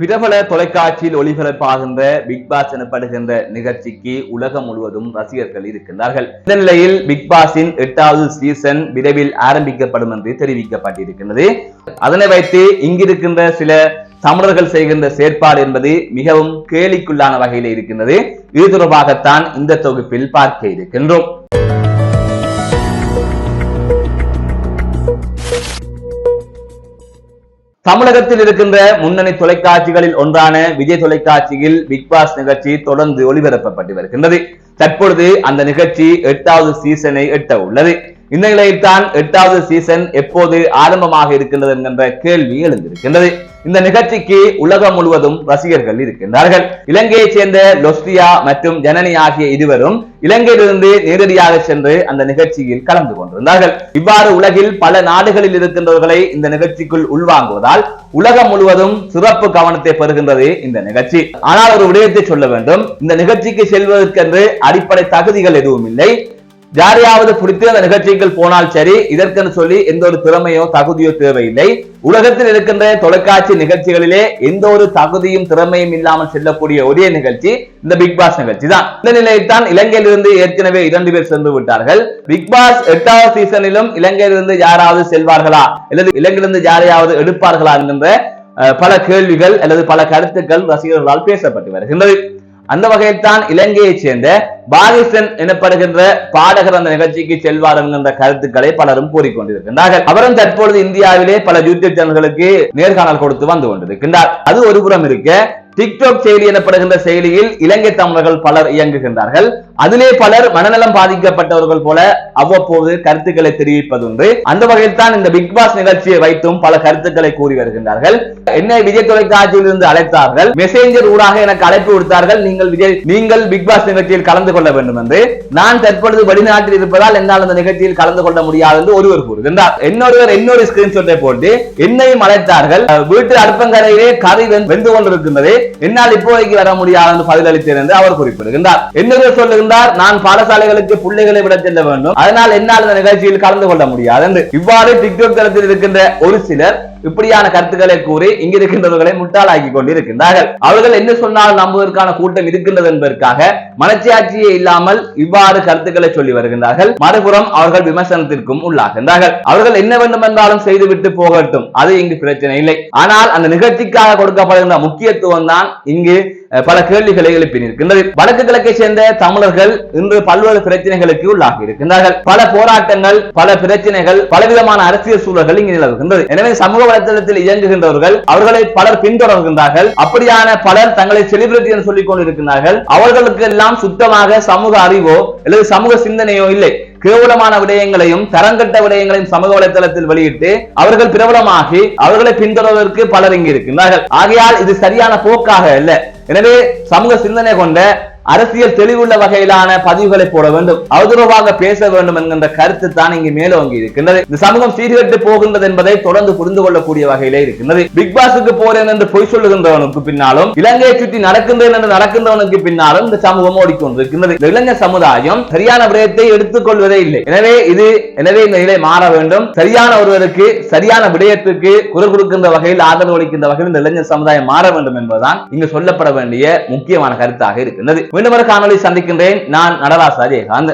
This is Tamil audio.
பிரபல தொலைக்காட்சியில் ஒளிபரப்பாகின்ற பிக் பாஸ் எனப்படுகின்ற நிகழ்ச்சிக்கு உலகம் முழுவதும் ரசிகர்கள் இருக்கின்றார்கள். இந்த நிலையில் பிக் பாஸின் எட்டாவது சீசன் விரைவில் ஆரம்பிக்கப்படும் என்று தெரிவிக்கப்பட்டிருக்கின்றது. அதனை வைத்து இங்கிருக்கின்ற சில தமிழர்கள் செய்கின்ற செயற்பாடு என்பது மிகவும் கேலிக்குள்ளான வகையில் இருக்கின்றது. இது தொடர்பாகத்தான் இந்த தொகுப்பில் பார்க்க இருக்கின்றோம். தமிழகத்தில் இருக்கின்ற முன்னணி தொலைக்காட்சிகளில் ஒன்றான விஜய் தொலைக்காட்சியில் பிக் பாஸ் நிகழ்ச்சி தொடர்ந்து ஒளிபரப்பப்பட்டு வருகின்றது. தற்பொழுது அந்த நிகழ்ச்சி எட்டாவது சீசனை எட்ட உள்ளது. இந்த நிலையில்தான் எட்டாவது சீசன் எப்போது ஆரம்பமாக இருக்கின்றது என்கின்ற கேள்வி எழுந்திருக்கின்றது. இந்த நிகழ்ச்சிக்கு உலகம் முழுவதும் ரசிகர்கள் இருக்கின்றார்கள். இலங்கையைச் சேர்ந்த லொஸ்டியா மற்றும் ஜனனி ஆகிய இருவரும் இலங்கையிலிருந்து நேரடியாக சென்று அந்த நிகழ்ச்சியில் கலந்து கொண்டிருந்தார்கள். இவ்வாறு உலகில் பல நாடுகளில் இருக்கின்றவர்களை இந்த நிகழ்ச்சிக்குள் உள்வாங்குவதால் உலகம் முழுவதும் சிறப்பு கவனத்தை பெறுகின்றது இந்த நிகழ்ச்சி. ஆனால் ஒரு விடயத்தை சொல்ல வேண்டும். இந்த நிகழ்ச்சிக்கு செல்வதற்கென்று அடிப்படை தகுதிகள் எதுவும் இல்லை. யாரையாவது பிடித்து அந்த நிகழ்ச்சிகள் போனால் சரி இதற்கென்று சொல்லி எந்த ஒரு திறமையோ தகுதியோ தேவையில்லை. உலகத்தில் இருக்கின்ற தொலைக்காட்சி நிகழ்ச்சிகளிலே எந்த ஒரு தகுதியும் திறமையும் இல்லாமல் செல்லக்கூடிய ஒரே நிகழ்ச்சி இந்த பிக் பாஸ் நிகழ்ச்சி தான் இந்த நிலையில் தான் இலங்கையிலிருந்து ஏற்கனவே இரண்டு பேர் சென்று விட்டார்கள். பிக் பாஸ் எட்டாவது சீசனிலும் இலங்கையிலிருந்து யாராவது செல்வார்களா? அல்லது இலங்கையிலிருந்து யாரையாவது எடுப்பார்களா? என்கின்ற பல கேள்விகள் அல்லது பல கருத்துக்கள் ரசிகர்களால் பேசப்பட்டு வருகின்றது. அந்த வகையில் தான் இலங்கையைச் சேர்ந்த பாரிசன் எனப்படுகின்ற பாடகர் அந்த நிகழ்ச்சிக்கு செல்வார் என்கின்ற கருத்துக்களை பலரும் கூறிக்கொண்டிருக்கின்றார்கள். அவரும் தற்பொழுது இந்தியாவிலே பல யூடியூப் சேனல்களுக்கு நேர்காணல் கொடுத்து வந்து கொண்டிருக்கின்றார். அது ஒரு புறம் இருக்க டிக்டாக் செயலி எனப்படுகின்ற செயலியில் இலங்கை தமிழர்கள் பலர் இயங்குகின்றார்கள். அதிலே பலர் மனநலம் பாதிக்கப்பட்டவர்கள் போல அவ்வப்போது கருத்துக்களை தெரிவிப்பதுண்டு. அந்த வகையில் தான் இந்த பிக் பாஸ் நிகழ்ச்சியை வைத்தும் பல கருத்துக்களை கூறி வருகின்றார்கள். என்னை விஜய் தொலைக்காட்சியில் இருந்து அழைத்தார்கள். மெசேஞ்சர் ஊடாக எனக்கு அழைப்பு விடுத்தார்கள். நீங்கள் விஜய் நீங்கள் பிக் பாஸ் நிகழ்ச்சியில் கலந்து கொள்ள வேண்டும் என்று நான் தற்பொழுது வெளிநாட்டில் இருப்பதால் என்னால் அந்த நிகழ்ச்சியில் கலந்து கொள்ள முடியாது என்று ஒருவர் கூறுகின்றார். இன்னொருவர் இன்னொரு ஸ்கிரீன்ஷாட்டை போட்டு என்னையும் அழைத்தார்கள். வீட்டு அடுப்பங்கரையிலே கறி வெந்து கொண்டிருக்கின்றது. என்னால் இப்போதைக்கு வர முடியாது என்று பதிலளித்தேன் என்று அவர் குறிப்பிடுகின்றார். இன்னொருவர் சொல்லுகின்றார் நான் பாடசாலைகளுக்கு பிள்ளைகளை விட செல்ல வேண்டும். அதனால் என்னால் இந்த நிகழ்ச்சியில் கலந்து கொள்ள முடியாது என்று. இவ்வாறு டிக்டாக் தளத்தில் இருக்கின்ற ஒரு சிலர் இப்படியான கருத்துக்களை கூறி இங்கிருக்கின்றவர்களை முட்டாளாக்கி கொண்டிருக்கின்றார்கள். அவர்கள் என்ன சொன்னால் நம்புவதற்கான கூட்டம் இருக்கின்றது என்பதற்காக மனச்சாட்சியே இல்லாமல் இவ்வாறு கருத்துக்களை சொல்லி வருகின்றார்கள். மறுபுறம் அவர்கள் விமர்சனத்திற்கும் உள்ளாகின்றார்கள். அவர்கள் என்ன வேண்டும் என்றாலும் செய்துவிட்டு போகட்டும். அது இங்கு பிரச்சனை இல்லை. ஆனால் அந்த நிகழ்ச்சிக்காக கொடுக்கப்படுகின்ற முக்கியத்துவம் தான் இங்கு பல கேள்விகளை எழுப்பி நிற்கின்றது. வடக்கு கிழக்கை சேர்ந்த தமிழர்கள் இன்று பல்வேறு பிரச்சனைகளுக்கு உள்ளாகி இருக்கின்றார்கள். பல போராட்டங்கள் பல பிரச்சனைகள் பலவிதமான அரசியல் சூழல்கள் இங்கு நிலவுகின்றது. எனவே சமூக வலைதளத்தில் இயங்குகின்றவர்கள் அவர்களை பலர் பின்தொடர்கின்றார்கள். அப்படியான பலர் தங்களை செலிபிரிட்டி என்று சொல்லிக் கொண்டிருக்கிறார்கள் அவர்களுக்கு எல்லாம் சுத்தமாக சமூக அறிவோ அல்லது சமூக சிந்தனையோ இல்லை. கேவலமான விடயங்களையும் தரங்கட்ட விடயங்களையும் சமூக வலைதளத்தில் வெளியிட்டு அவர்கள் பிரபலமாகி அவர்களை பின்தொடர்வதற்கு பலர் இங்கு இருக்கின்றார்கள். ஆகையால் இது சரியான போக்காக அல்ல. எனவே சமூக சிந்தனை கொண்ட அரசியல் தெளிவுள்ள வகையிலான பதிவுகளை போட வேண்டும் அவதூறவாக பேச வேண்டும் என்கின்ற கருத்து தான் இங்கு மேலோங்கி இருக்கின்றது. இந்த சமூகம் சீர்கட்டு போகின்றது என்பதை தொடர்ந்து புரிந்து கொள்ளக்கூடிய வகையிலே இருக்கின்றது. பிக் பாஸுக்கு போறேன் என்று பொய் சொல்லுகின்றவனுக்கு பின்னாலும் இலங்கையை சுற்றி நடக்கின்றேன் என்று நடக்கின்றவனுக்கு பின்னாலும் இந்த சமூகம் ஓடிக்கொண்டிருக்கின்றது. இந்த இளைஞர் சமுதாயம் சரியான விடயத்தை எடுத்துக்கொள்வதே இல்லை. எனவே இது எனவே இந்த நிலை மாற வேண்டும். சரியான ஒருவருக்கு சரியான விடயத்துக்கு குரல் கொடுக்கின்ற வகையில் ஆதரவு அளிக்கின்ற வகையில் இந்த இளைஞர் சமுதாயம் மாற வேண்டும் என்பதுதான் இங்கு சொல்லப்பட வேண்டிய முக்கியமான கருத்தாக இருக்கின்றது. மீண்டும் ஒரு காணொலி சந்திக்கின்றேன். நான் நடராசா ஜெயகாந்த்